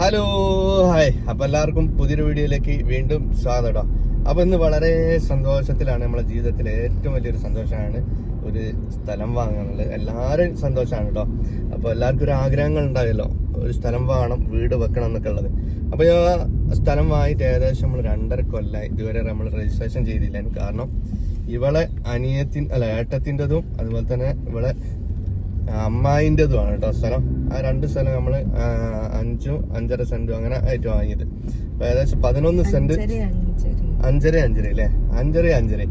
Hello hi. അപ്പൊ എല്ലാവർക്കും പുതിയൊരു വീഡിയോയിലേക്ക് വീണ്ടും സ്വാഗതം അപ്പൊ ഇന്ന് വളരെ സന്തോഷത്തിലാണ് നമ്മളെ ജീവിതത്തിലെ ഏറ്റവും വലിയൊരു സന്തോഷമാണ് ഒരു സ്ഥലം വാങ്ങാനുള്ളത്. എല്ലാവരും സന്തോഷമാണ് കേട്ടോ അപ്പൊ എല്ലാവർക്കും ഒരു ആഗ്രഹങ്ങൾ ഉണ്ടായല്ലോ. ഒരു സ്ഥലം വാങ്ങണം വീട് വെക്കണം എന്നൊക്കെ ഉള്ളത്. അപ്പൊ ആ സ്ഥലം വാങ്ങിയിട്ട് ഏകദേശം നമ്മൾ രണ്ടര കൊല്ലമായി ഇതുവരെ നമ്മൾ രജിസ്ട്രേഷൻ ചെയ്തില്ല കാരണം ഇവളെ അനിയത്തിൻ അല്ല ഏട്ടത്തിന്റെതും അതുപോലെ തന്നെ ഇവളെ അമ്മായിന്റെതുമാണ് കേട്ടോ സ്ഥലം. ആ രണ്ട് സ്ഥലം നമ്മൾ അഞ്ചും അഞ്ചര സെന്റും അങ്ങനെ ആയിട്ട് വാങ്ങിയത്. അപ്പൊ ഏകദേശം പതിനൊന്ന് സെന്റ് അഞ്ചര അഞ്ചര. അല്ലേ? അഞ്ചര അഞ്ചര.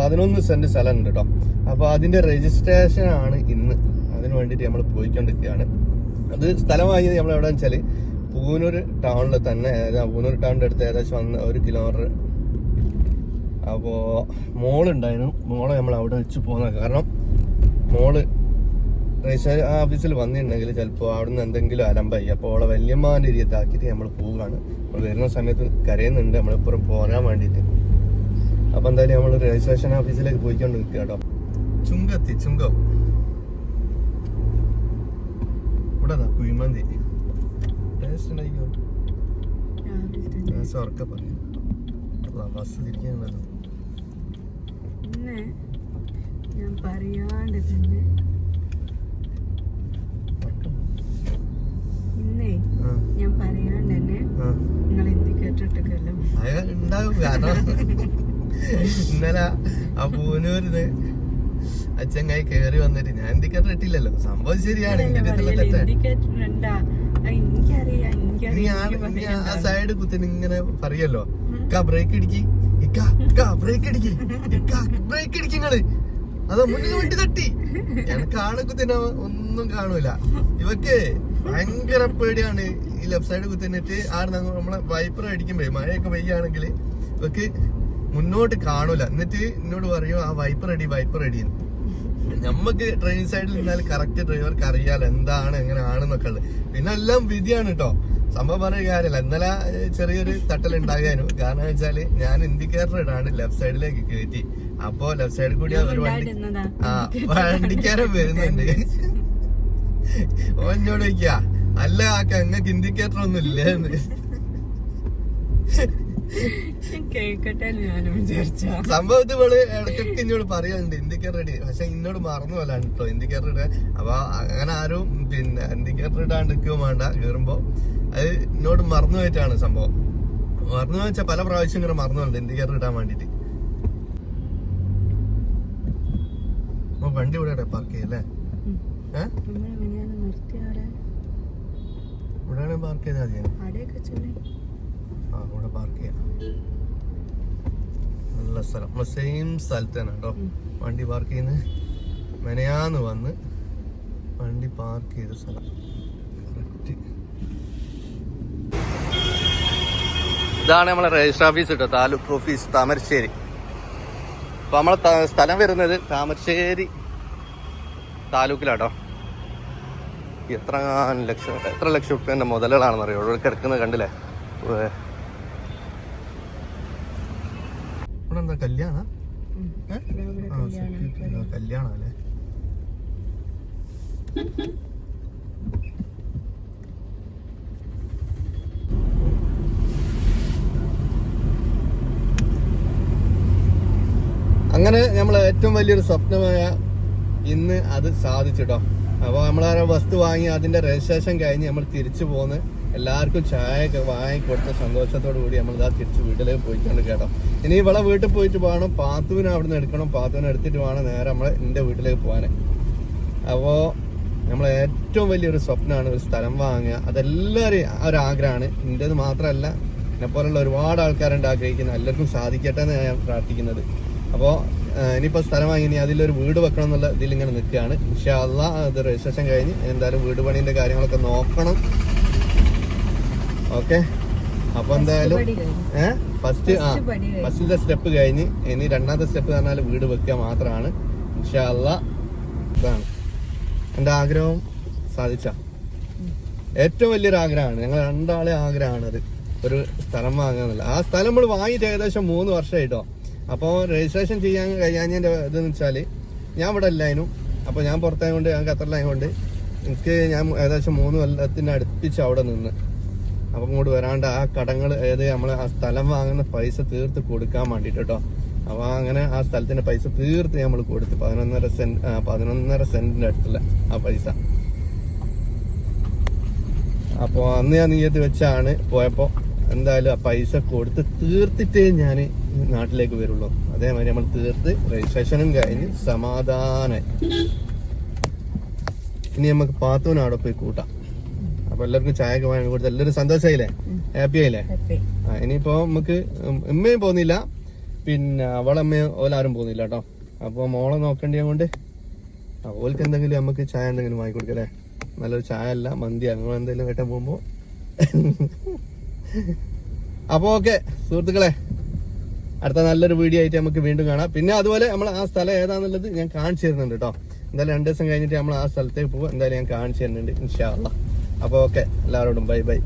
പതിനൊന്ന് സെന്റ് സ്ഥലം ഉണ്ട് കേട്ടോ. അപ്പൊ അതിന്റെ രജിസ്ട്രേഷൻ ആണ് ഇന്ന്. അതിന് വേണ്ടിയിട്ട് നമ്മൾ പോയിക്കൊണ്ടിരിക്കുകയാണ്. അത് സ്ഥലം വാങ്ങിയത് നമ്മൾ എവിടെ വെച്ചാൽ പൂനൂർ ടൗണിൽ തന്നെ പൂനൂർ ടൗണിന്റെ അടുത്ത് ഏകദേശം വന്ന ഒരു കിലോമീറ്റർ അപ്പോ മോളുണ്ടായിരുന്നു. മോളെ നമ്മൾ അവിടെ വെച്ച് പോകുന്ന കാരണം മോൾ രജിസ്റ്റർ ഓഫീസിൽ വന്നിട്ടുണ്ടെങ്കിൽ ചിലപ്പോൾ അവിടുന്ന് എന്തെങ്കിലും അലമ്പായി. അപ്പോൾ അവളെ വല്യമ്മാന്റെ രീതിയാക്കിയിട്ട് നമ്മൾ പോവുകയാണ് നമ്മൾ വരുന്ന സമയത്ത് കരയുന്നുണ്ട്. നമ്മളിപ്പുറം പോരാൻ വേണ്ടിയിട്ട്. അപ്പോൾ എന്തായാലും നമ്മൾ രജിസ്ട്രേഷൻ ഓഫീസിലേക്ക് പോയിക്കൊണ്ട് നിൽക്കുക കേട്ടോ. ചുങ്കത്തി ചുങ്കം. ഇവിടെ കുഴിമന്തി. ടേസ്റ്റ് ഉണ്ടായിക്കോ ബസ് തിരിക്കാനുള്ളത്. ഞാൻ പറയാണ്ട് തന്നെ ഇന്നേ ഞാൻ പറയാണ്ട് തന്നെ നിങ്ങൾ കാരണം ഇന്നലെ ആ പൂനൂരിന് അച്ഛങ്ങായി കേറി വന്നിട്ട് ഞാൻ ഇൻഡിക്കേറ്റർ ഇട്ടില്ലല്ലോ സംഭവം ശരിയാണ് ആ സൈഡ് കുത്തിന് ഇങ്ങനെ പറയല്ലോ ഇക്ക ബ്രേക്ക് ഇടിക്കി ഇക്ക ഇക്ക ബ്രേക്ക് ഇടിക്കി ഇക്ക ബ്രേക്ക് ഇടിക്കിങ്ങൾ അതാ മുന്നിൽ വണ്ടി തട്ടി. എനിക്ക് ആളെ കുത്തിന ഒന്നും കാണൂല. ഇവക്ക് ഭയങ്കര പേടിയാണ് ഈ ലെഫ്റ്റ് സൈഡ് കുത്തിന്നിട്ട് ആട് നമ്മളെ വൈപ്പർ അടിക്കുമ്പോ മഴയൊക്കെ പെയ്യാണെങ്കിൽ ഇവക്ക് മുന്നോട്ട് കാണൂല. എന്നിട്ട് എന്നോട് പറയും ആ വൈപ്പർ അടി വൈപ്പർ അടി. നമ്മക്ക് ട്രെയിൻ സൈഡിൽ നിന്നാൽ കറക്റ്റ് ഡ്രൈവർക്ക് അറിയാലോ എന്താണ് എങ്ങനെ ആണെന്നൊക്കെ ഉള്ളത്. പിന്നെ എല്ലാം വിധിയാണ് കേട്ടോ സംഭവം പറഞ്ഞ കാര്യമല്ല ഇന്നലെ ചെറിയൊരു തട്ടൽ ഉണ്ടാകാനും കാരണം വെച്ചാൽ ഞാൻ ഇൻഡിക്കേറ്റർ ഇടാണ് ലെഫ്റ്റ് സൈഡിലേക്ക് കയറ്റി അപ്പോ ലെഫ്റ്റ് സൈഡിൽ കൂടി ഒരു വണ്ടി ആ വണ്ടിക്കാരൻ വരുന്നുണ്ട്. ഓൻ എന്നോട് ചോദിക്കാ? അല്ല ആക്ക അങ്ങക്ക് ഇൻഡിക്കേറ്റർ ഒന്നും ഇല്ലേന്ന് സംഭവത്തിൽ ഇവൾ ഇടയ്ക്കൊക്കെ ഇന്നോട് പറയാനുണ്ട് ഇൻഡിക്കേറ്റർ ഇടി പക്ഷെ ഇന്നോട് മറന്നു പോലാണ് കേട്ടോ ഇൻഡിക്കേറ്റർ ഇടുക അപ്പൊ അങ്ങനെ ആരും പിന്നെ ഇൻഡിക്കേറ്റർ ഇടാണ്ട് നിൽക്കുകയും വേണ്ട കേറുമ്പോ അത് ഇന്നോട് മറന്നു പോയിട്ടാണ് സംഭവം. മറന്നു വെച്ചാൽ പല പ്രാവശ്യം ഇങ്ങനെ മറന്നു പോലുണ്ട് ഇൻഡിക്കേറ്റർ ഇടാൻ വേണ്ടിട്ട് അപ്പൊ വണ്ടി ഇവിടെ പാർക്ക് ചെയ്യല്ലേ? ഇവിടെയാണ് പാർക്ക് ചെയ്താൽ മതി ആ ഇവിടെ പാർക്ക് ചെയ്യാം. നല്ല സ്ഥലം. നമ്മൾ സെയിം സ്ഥലത്ത് തന്നെ കേട്ടോ വണ്ടി പാർക്ക് ചെയ്യുന്നത്. മെനയാന്ന് വന്ന് വണ്ടി പാർക്ക് ചെയ്ത സ്ഥലം. കറക്റ്റ് ഇതാണ് നമ്മളെ രജിസ്റ്റർ ഓഫീസ് കേട്ടോ താലൂക്ക് ഓഫീസ് താമരശ്ശേരി. അപ്പൊ നമ്മളെ സ്ഥലം വരുന്നത് താമരശ്ശേരി താലൂക്കിലാട്ടോ. എത്ര ലക്ഷം എത്ര ലക്ഷം റുപ്യന്റെ മുതലുകളാണെന്ന് അറിയോ ഇവിടെ കിടക്കുന്നത് കണ്ടില്ലേ. ഇവിടെ എന്താ കല്യാണം? കല്യാണം അല്ലേ? അങ്ങനെ നമ്മൾ ഏറ്റവും വലിയൊരു സ്വപ്നമായ ഇന്ന് അത് സാധിച്ചിട്ടോ. അപ്പോൾ നമ്മൾ ആ വസ്തു വാങ്ങി അതിന്റെ രജിസ്ട്രേഷൻ കഴിഞ്ഞ് നമ്മൾ തിരിച്ചു പോന്ന് എല്ലാവർക്കും ചായ ഒക്കെ വാങ്ങിക്കൊടുത്ത സന്തോഷത്തോടു കൂടി നമ്മൾ ഇതാ തിരിച്ച് വീട്ടിലേക്ക് പോയിക്കൊണ്ട് കേട്ടോ. ഇനി ഇവളെ വീട്ടിൽ പോയിട്ട് വേണം പാത്തുവിനെ അവിടെ നിന്ന് എടുക്കണം. പാത്തുവിനെ എടുത്തിട്ട് വേണം നേരെ നമ്മൾ എന്റെ വീട്ടിലേക്ക് പോകാൻ അപ്പോൾ നമ്മളെ ഏറ്റവും വലിയൊരു സ്വപ്നമാണ് ഒരു സ്ഥലം വാങ്ങുക. അതെല്ലാവരും ആ ഒരു ആഗ്രഹമാണ്. എന്റേത് മാത്രമല്ല എന്നെ പോലുള്ള ഒരുപാട് ആൾക്കാരുണ്ട് ആഗ്രഹിക്കുന്നത്. എല്ലാവർക്കും സാധിക്കട്ടെ എന്ന് ഞാൻ പ്രാർത്ഥിക്കുന്നത്. അപ്പോൾ ഇനിയിപ്പോൾ സ്ഥലം വാങ്ങി അതിലൊരു വീട് വെക്കണം എന്നുള്ള ഇതിൽ ഇങ്ങനെ നിൽക്കുകയാണ്. പക്ഷേ അല്ല അത് രജിസ്ട്രേഷൻ കഴിഞ്ഞ് എന്തായാലും വീട് പണീന്റെ കാര്യങ്ങളൊക്കെ നോക്കണം. ഓക്കെ? അപ്പോൾ എന്തായാലും ഏ? ഏഹ് ഫസ്റ്റ് ആ ഫസ്റ്റിലത്തെ സ്റ്റെപ്പ് കഴിഞ്ഞ്. ഇനി രണ്ടാമത്തെ സ്റ്റെപ്പ് പറഞ്ഞാൽ വീട് വെക്കുക മാത്രമാണ്. ഇൻഷാല്ല ഇതാണ്. എന്റെ ആഗ്രഹം? സാധിച്ച. ഏറ്റവും വലിയൊരു ആഗ്രഹമാണ്. ഞങ്ങൾ രണ്ടാളെ ആഗ്രഹമാണ് അത് ഒരു സ്ഥലം വാങ്ങാന്നുള്ള. ആ സ്ഥലം നമ്മൾ വാങ്ങിയിട്ട് ഏകദേശം മൂന്ന് വർഷമായിട്ടോ അപ്പോൾ രജിസ്ട്രേഷൻ ചെയ്യാൻ കഴിയാഞ്ഞതിന്റെ ഇതെന്ന് വെച്ചാൽ ഞാൻ ഇവിടെ ഇല്ലായിരുന്നു അപ്പോൾ ഞാൻ പുറത്തായതുകൊണ്ട് ഞാൻ ഖത്തറിലായതുകൊണ്ട് എനിക്ക് ഞാൻ ഏകദേശം മൂന്ന് കൊല്ലത്തിന് അടുപ്പിച്ച് അവിടെ നിന്ന്. അപ്പം ഇങ്ങോട്ട് വരാണ്ട് ആ കടങ്ങൾ ഏത് നമ്മൾ ആ സ്ഥലം വാങ്ങുന്ന പൈസ തീർത്ത് കൊടുക്കാൻ വേണ്ടിയിട്ട് കേട്ടോ അപ്പോൾ അങ്ങനെ ആ സ്ഥലത്തിന്റെ പൈസ തീർത്ത് നമ്മൾ കൊടുത്തു. പതിനൊന്നര സെന്റ് പതിനൊന്നര സെന്റിന്റെ അടുത്തുള്ള ആ പൈസ. അപ്പോൾ അന്ന് ഞാൻ നീയത്ത് വെച്ചാണ് പോയപ്പോൾ എന്തായാലും ആ പൈസ കൊടുത്ത് തീർത്തിട്ടേ ഞാൻ നാട്ടിലേക്ക് വരുള്ളൂ. അതേമാതിരി നമ്മൾ തീർത്ത് രജിസ്ട്രേഷനും കഴിഞ്ഞ് സമാധാനം ഇനി നമുക്ക് പാത്തൂന് അവിടെ പോയി കൂട്ടാം. അപ്പൊ എല്ലാവർക്കും ചായ ഒക്കെ വാങ്ങി കൊടുത്ത് എല്ലാവരും സന്തോഷമായില്ലേ ഹാപ്പി ആയില്ലേ? ആ ഇനിയിപ്പോ നമുക്ക് ഉമ്മയും പോകുന്നില്ല. പിന്നെ അവളമ്മയും ഓലാരും പോകുന്നില്ല കേട്ടോ. അപ്പൊ മോളെ നോക്കേണ്ടിയ കൊണ്ട് ഓൽക്ക് ഓൾക്ക് എന്തെങ്കിലും നമുക്ക് ചായ എന്തെങ്കിലും വാങ്ങി കൊടുക്കല്ലേ? നല്ലൊരു ചായ അല്ല മന്തി അങ്ങനെ എന്തെങ്കിലും കേട്ടാൻ പോകുമ്പോ? അപ്പൊ ഓക്കെ സുഹൃത്തുക്കളെ അടുത്ത നല്ലൊരു വീഡിയോ ആയിട്ട് നമുക്ക് വീണ്ടും കാണാം. പിന്നെ അതുപോലെ നമ്മൾ ആ സ്ഥലം ഏതാണെന്നുള്ളത് ഞാൻ കാണിച്ചു തരുന്നുണ്ട് കേട്ടോ. എന്തായാലും രണ്ട് ദിവസം കഴിഞ്ഞിട്ട് നമ്മൾ ആ സ്ഥലത്തേക്ക് പോകും എന്തായാലും ഞാൻ കാണിച്ചു തരുന്നുണ്ട് ഇൻഷാ അള്ളാ. അപ്പോൾ ഓക്കെ എല്ലാവരോടും ബൈ ബൈ.